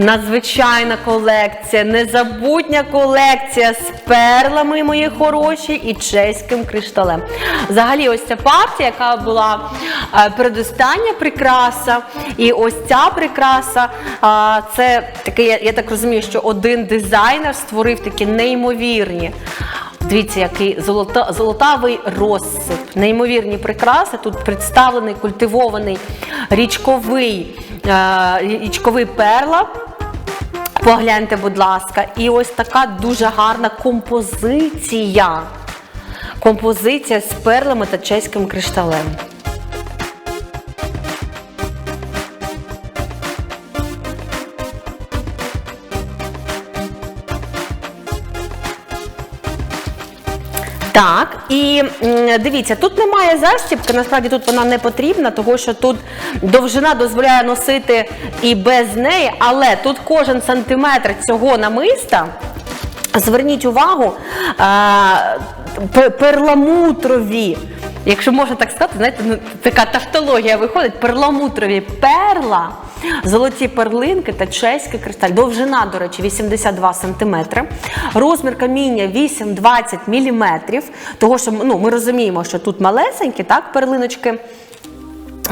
Надзвичайна колекція, незабутня колекція з перлами, мої хороші, і чеським кришталем. Взагалі, ось ця партія, яка була е, передостання прикраса, і ось ця прикраса. Це таке, я, так розумію, що один дизайнер створив такі неймовірні. Дивіться, який золота, золотавий розсип, неймовірні прикраси. Тут представлений культивований річковий, е, річковий перла. Погляньте, будь ласка, і ось така дуже гарна композиція. Композиція з перлами та чеським кришталем. Так, і дивіться, тут немає застібки, насправді тут вона не потрібна, тому що тут довжина дозволяє носити і без неї, але тут кожен сантиметр цього намиста. Зверніть увагу, е, пе- перламутрові, якщо можна так сказати, знаєте, ну, така тавтологія виходить, перламутрові перла, золоті перлинки та чеський кристаль. Довжина, до речі, 82 см. Розмір каміння 8-20 мм. Того, що ну, ми розуміємо, що тут малесенькі, так, перлиночки.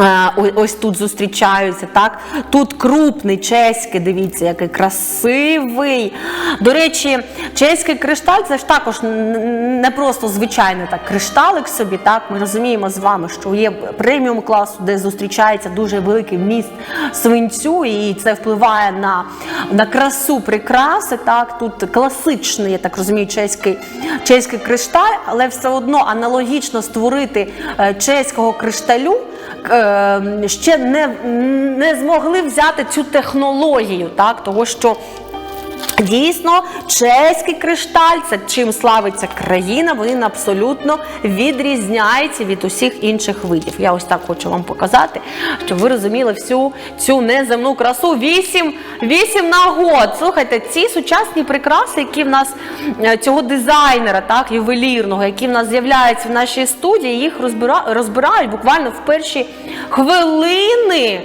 Е, Ось тут зустрічаються, так? Тут крупний чеський, дивіться, який красивий. До речі, чеський кришталь це ж також не просто звичайний так, кришталик собі. Так? Ми розуміємо з вами, що є преміум класу, де зустрічається дуже великий вміст свинцю, і це впливає на, на красу прикраси. Так? Тут класичний, я так розумію, чеський, чеський кришталь, але все одно аналогічно створити е, чеського кришталю ще не, не змогли взяти цю технологію, так? того що Дійсно, чеський кришталь це чим славиться країна, він абсолютно відрізняється від усіх інших видів. Я ось так хочу вам показати, щоб ви розуміли всю цю неземну красу. Вісім, вісім нагод. Слухайте, ці сучасні прикраси, які в нас е, цього дизайнера, так, ювелірного, які в нас з'являються в нашій студії, їх розбира, розбирають буквально в перші хвилини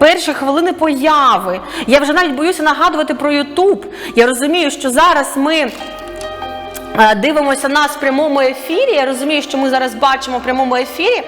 перші хвилини появи. Я вже навіть боюся нагадувати про Ютуб. Я розумію, що зараз ми. е, Дивимося нас в прямому ефірі. Я розумію, що ми зараз бачимо в прямому ефірі.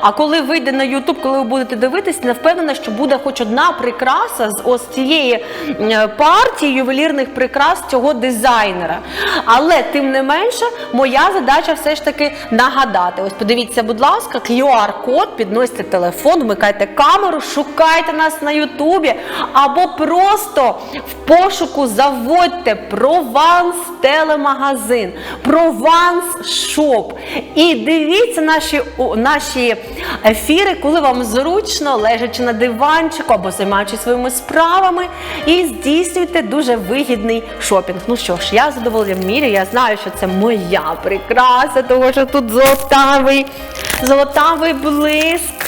А коли вийде на Ютуб, коли ви будете дивитись, не впевнена, що буде хоч одна прикраса з ось цієї е, партії ювелірних прикрас цього дизайнера. Але тим не менше, моя задача все ж таки нагадати. Ось подивіться, будь ласка, QR-код, підносьте телефон, вмикайте камеру, шукайте нас на Ютубі, або просто в пошуку заводьте Прованс телемагазин, Прованс Шоп. І дивіться наші, наші ефіри, коли вам зручно, лежачи на диванчику або займаючись своїми справами, і здійснюйте дуже вигідний шопінг. Ну що ж, я задоволення мірю, я знаю, що це моя прикраса, тому що тут золотавий, золотавий блиск.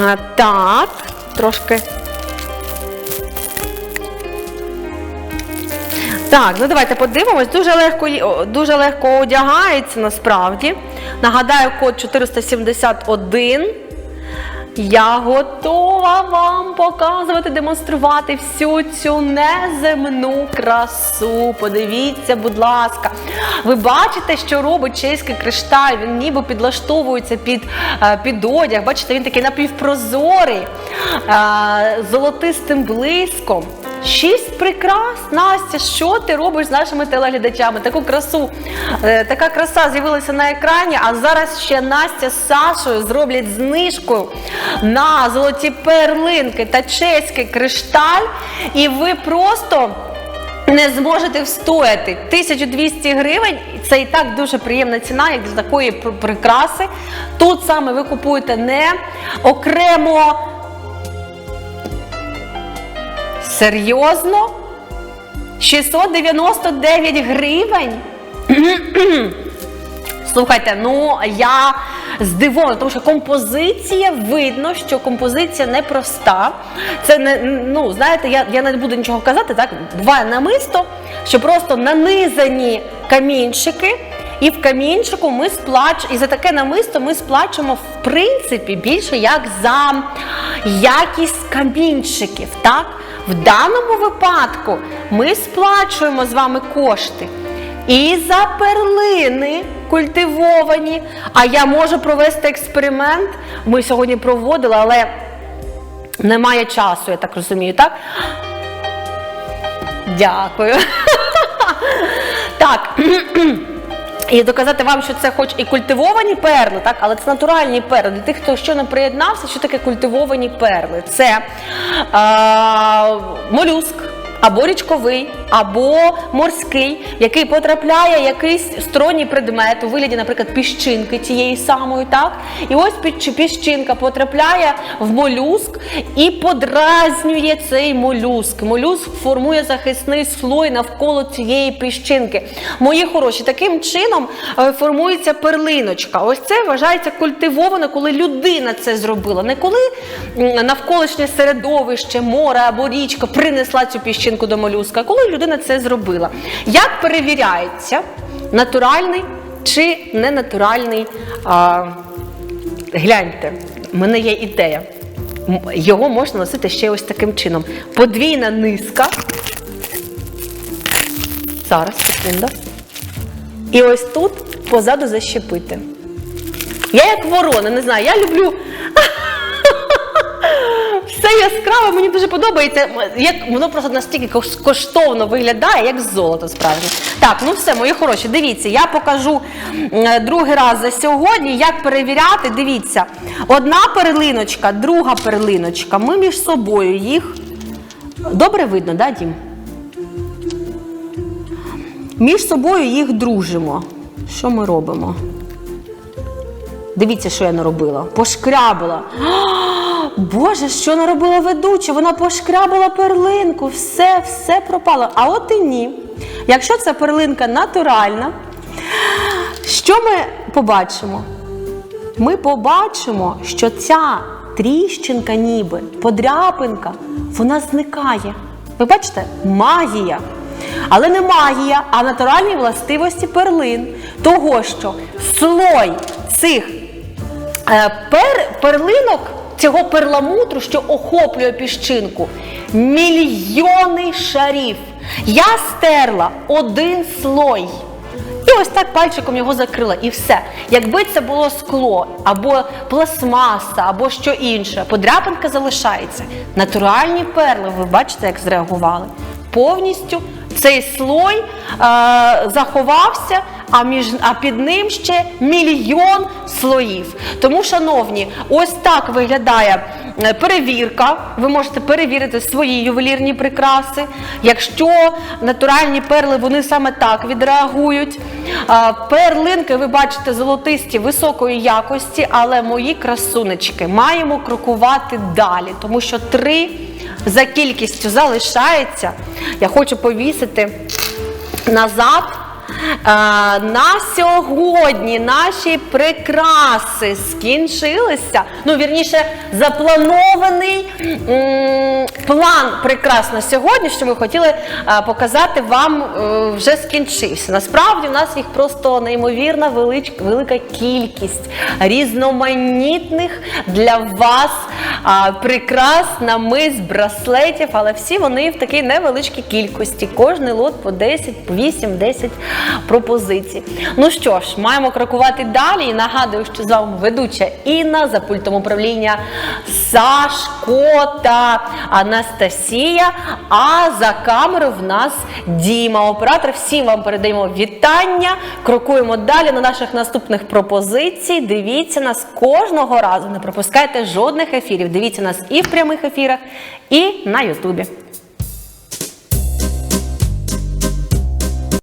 А, Так, трошки. Так, ну давайте подивимось. Дуже легко, дуже легко одягається насправді. Нагадаю, код 471. Я готова вам показувати, демонструвати всю цю неземну красу. Подивіться, будь ласка. Ви бачите, що робить чеський кришталь. Він ніби підлаштовується під, е, під одяг. Бачите, він такий напівпрозорий, е, золотистим блиском. Шість прикрас, Настя, що ти робиш з нашими телеглядачами? Таку красу, е, така краса з'явилася на екрані, а зараз ще Настя з Сашою зроблять знижку на золоті перлинки та чеський кришталь, і ви просто. Не зможете встояти 1200 гривень. Це і так дуже приємна ціна, як для такої прикраси. Тут саме ви купуєте не окремо Серйозно? 699 гривень? Слухайте, ну я здивована, тому що композиція видно, що композиція непроста. Це не ну знаєте, я, я не буду нічого казати. Так буває намисто, що просто нанизані камінчики. І в камінчику ми сплач... і за таке намисто ми сплачуємо в принципі більше як за якість камінчиків. Так? В даному випадку ми сплачуємо з вами кошти і за перлини культивовані. А я можу провести експеримент. Ми сьогодні проводили, але немає часу, я так розумію, так? Дякую. Так. І доказати вам, що це хоч і культивовані перли, так, але це натуральні перли. Для тих, хто ще не приєднався, що таке культивовані перли? Це е, молюск. Або річковий, або морський, який потрапляє якийсь сторонній предмет у вигляді, наприклад, піщинки тієї самої, так? І ось піщ- піщинка потрапляє в молюск і подразнює цей молюск. Молюск формує захисний слой навколо цієї піщинки. Мої хороші, таким чином е, формується перлиночка. Ось це вважається культивовано, коли людина це зробила. Не коли навколишнє середовище, море або річка принесла цю піщинку до молюска, коли людина це зробила. Як перевіряється натуральний чи ненатуральний? А, гляньте, в мене є ідея. Його можна носити ще ось таким чином. Подвійна низка. Зараз, секунда. І ось тут позаду защепити. Я як ворона, не знаю, я люблю. Все яскраве, мені дуже подобається. Як воно просто настільки коштовно виглядає, як золото справжнє. Так, ну все, мої хороші, дивіться, я покажу другий раз за сьогодні, як перевіряти. Дивіться, одна перлиночка, друга перлиночка. Ми між собою їх. Добре видно, да, Дім? Між собою їх дружимо. Що ми робимо? Дивіться, що я наробила. Пошкрябала. Боже, що наробила ведуча? Вона пошкрябала перлинку, все, все пропало. А от і ні. Якщо ця перлинка натуральна, що ми побачимо? Ми побачимо, що ця тріщинка, ніби подряпинка, вона зникає. Ви бачите? Магія. Але не магія, а натуральні властивості перлин. Того, що слой цих е, пер, перлинок, цього перламутру, що охоплює піщинку, мільйони шарів. Я стерла один слой. І ось так пальчиком його закрила, і все. Якби це було скло, або пластмаса, або що інше, подряпинка залишається. Натуральні перли, ви бачите, як зреагували. Повністю цей слой е, заховався, а, між, а під ним ще мільйон слоїв. Тому, шановні, ось так виглядає е, перевірка. Ви можете перевірити свої ювелірні прикраси. Якщо натуральні перли, вони саме так відреагують. А, Перлинки, ви бачите, золотисті високої якості, але мої красунечки маємо крокувати далі, тому що три за кількістю залишається. Я хочу повісити назад. Е, На сьогодні наші прикраси скінчилися. Ну, вірніше, запланований план прикрас на сьогодні, що ми хотіли е, показати вам, е, вже скінчився. Насправді, у нас їх просто неймовірна велика кількість різноманітних для вас прикрас, намис, браслетів, але всі вони в такій невеличкій кількості. Кожний лот по 10, 8, 10 пропозицій. Ну що ж, маємо крокувати далі. Нагадую, що з вами ведуча Інна за пультом управління Сашко та Анастасія. А за камерою в нас Діма, оператор. Всім вам передаємо вітання. Крокуємо далі на наших наступних пропозицій. Дивіться нас кожного разу. Не пропускайте жодних ефірів. Дивіться нас і в прямих ефірах, і на Ютубі.